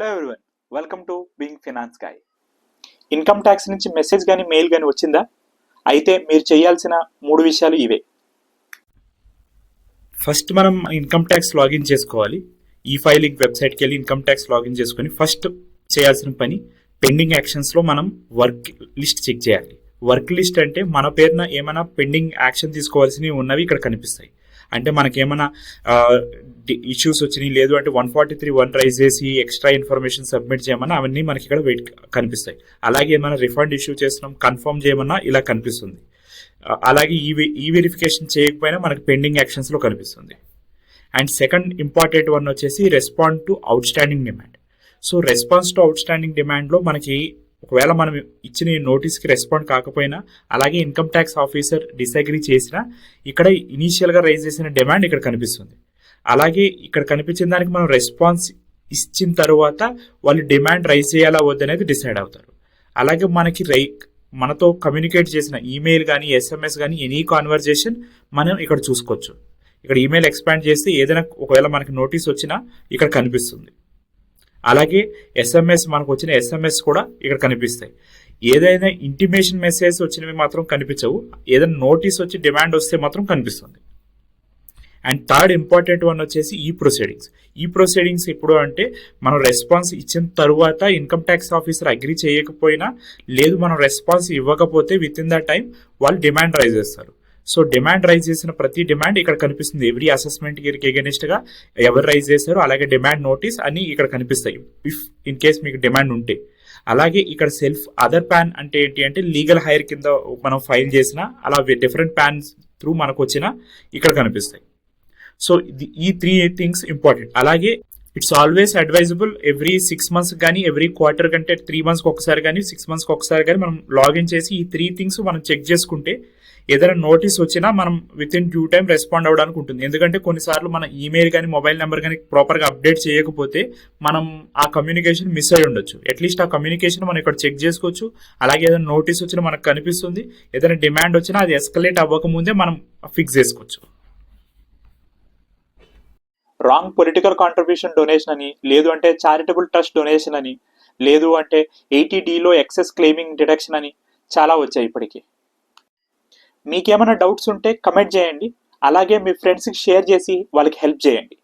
Hello everyone welcome to being finance guy income tax నుంచి message కానీ mail కానీ వచ్చిందా? అయితే మీరు చేయాల్సిన మూడు విషయాలు ఇవే. ఫస్ట్ మనం ఇన్కమ్ ట్యాక్స్ లాగిన్ చేసుకోవాలి. ఈ ఫైలింగ్ వెబ్సైట్కి వెళ్ళి ఇన్కమ్ ట్యాక్స్ లాగిన్ చేసుకొని ఫస్ట్ చేయాల్సిన పని పెండింగ్ యాక్షన్స్లో మనం వర్క్ లిస్ట్ చెక్ చేయాలి. వర్క్ లిస్ట్ అంటే మన పేరున ఏమైనా పెండింగ్ యాక్షన్ తీసుకోవాల్సినవి ఉన్నవి ఇక్కడ కనిపిస్తాయి. అంటే మనకేమైనా ఇష్యూస్ వచ్చినాయి లేదు అంటే one forty three one raise చేసి ఎక్స్ట్రా ఇన్ఫర్మేషన్ సబ్మిట్ చేయమన్నా అవన్నీ మనకి ఇక్కడ వెయిట్ కనిపిస్తాయి. అలాగే ఏమైనా రిఫండ్ ఇష్యూ చేస్తున్నాం కన్ఫర్మ్ చేయమన్నా ఇలా కనిపిస్తుంది. అలాగే ఈ ఈ వెరిఫికేషన్ చేయకపోయినా మనకి పెండింగ్ యాక్షన్స్లో కనిపిస్తుంది. అండ్ సెకండ్ ఇంపార్టెంట్ వన్ వచ్చేసి respond to outstanding demand so response to outstanding డిమాండ్లో మనకి ఒకవేళ మనం ఇచ్చిన ఈ నోటీస్కి రెస్పాండ్ కాకపోయినా అలాగే ఇన్కమ్ ట్యాక్స్ ఆఫీసర్ డిసగ్రీ చేసినా ఇక్కడ ఇనీషియల్గా రైజ్ చేసిన డిమాండ్ ఇక్కడ కనిపిస్తుంది. అలాగే ఇక్కడ కనిపించిన దానికి మనం రెస్పాన్స్ ఇచ్చిన తర్వాత వాళ్ళు డిమాండ్ రైజ్ చేయాలా వద్దనేది డిసైడ్ అవుతారు. అలాగే మనకి రై మనతో కమ్యూనికేట్ చేసిన ఈమెయిల్ కానీ ఎస్ఎంఎస్ కానీ ఎనీ కాన్వర్జేషన్ మనం ఇక్కడ చూసుకోవచ్చు. ఇక్కడ ఈమెయిల్ ఎక్స్పాండ్ చేస్తే ఏదైనా ఒకవేళ మనకి నోటీస్ వచ్చినా ఇక్కడ కనిపిస్తుంది. అలాగే ఎస్ఎంఎస్ మనకు వచ్చిన ఎస్ఎంఎస్ కూడా ఇక్కడ కనిపిస్తాయి. ఏదైనా ఇంటిమేషన్ మెసేజ్ వచ్చినవి మాత్రం కనిపించవు. ఏదైనా నోటీస్ వచ్చి డిమాండ్ వస్తే మాత్రం కనిపిస్తుంది. అండ్ థర్డ్ ఇంపార్టెంట్ వన్ వచ్చేసి ఈ ప్రొసీడింగ్స్ ఈ ప్రొసీడింగ్స్ ఎప్పుడు అంటే మనం రెస్పాన్స్ ఇచ్చిన తర్వాత ఇన్కమ్ ట్యాక్స్ ఆఫీసర్ అగ్రి చేయకపోయినా లేదు మనం రెస్పాన్స్ ఇవ్వకపోతే విత్ ఇన్ ద టైం వాళ్ళు డిమాండ్ రైజ్ చేస్తారు. సో డిమాండ్ రైజ్ చేసిన ప్రతి డిమాండ్ ఇక్కడ కనిపిస్తుంది. ఎవ్రీ అసెస్మెంట్కి ఎగెనిస్ట్గా ఎవరు రైజ్ చేశారో అలాగే డిమాండ్ నోటీస్ అని ఇక్కడ కనిపిస్తాయి. ఇఫ్ ఇన్ కేస్ మీకు డిమాండ్ ఉంటే. అలాగే ఇక్కడ సెల్ఫ్ అదర్ ప్యాన్ అంటే ఏంటి అంటే లీగల్ హైర్ కింద మనం ఫైల్ చేసిన అలా డిఫరెంట్ ప్యాన్స్ త్రూ మనకు వచ్చిన ఇక్కడ కనిపిస్తాయి. సో ఈ త్రీ థింగ్స్ ఇంపార్టెంట్ అలాగే it's always advisable every six months కానీ ఎవ్రీ క్వార్టర్ కంటే త్రీ మంత్స్కి ఒకసారి కానీ సిక్స్ మంత్స్కి ఒకసారి కానీ మనం లాగిన్ చేసి ఈ త్రీ థింగ్స్ మనం చెక్ చేసుకుంటే ఏదైనా నోటీస్ వచ్చినా మనం within due time respond అవ్వడానికి ఉంటుంది. ఎందుకంటే కొన్నిసార్లు మన ఈమెయిల్ కానీ మొబైల్ నెంబర్ కానీ ప్రాపర్గా అప్డేట్ చేయకపోతే మనం ఆ కమ్యూనికేషన్ మిస్ అయి ఉండొచ్చు. అట్లీస్ట్ ఆ కమ్యూనికేషన్ మనం ఇక్కడ చెక్ చేసుకోవచ్చు. అలాగే ఏదైనా నోటీస్ వచ్చినా మనకు కనిపిస్తుంది. ఏదైనా డిమాండ్ వచ్చినా అది ఎస్కలేట్ అవ్వకముందే మనం ఫిక్స్ చేసుకోవచ్చు. రాంగ్ పొలిటికల్ కాంట్రిబ్యూషన్ డొనేషన్ అని లేదు అంటే చారిటబుల్ ట్రస్ట్ డొనేషన్ అని లేదు అంటే ఎయిటీడీలో ఎక్సెస్ క్లెయిమింగ్ డిడక్షన్ అని చాలా వచ్చాయి ఇప్పటికి. మీకేమైనా డౌట్స్ ఉంటే కమెంట్ చేయండి. అలాగే మీ ఫ్రెండ్స్కి షేర్ చేసి వాళ్ళకి హెల్ప్ చేయండి.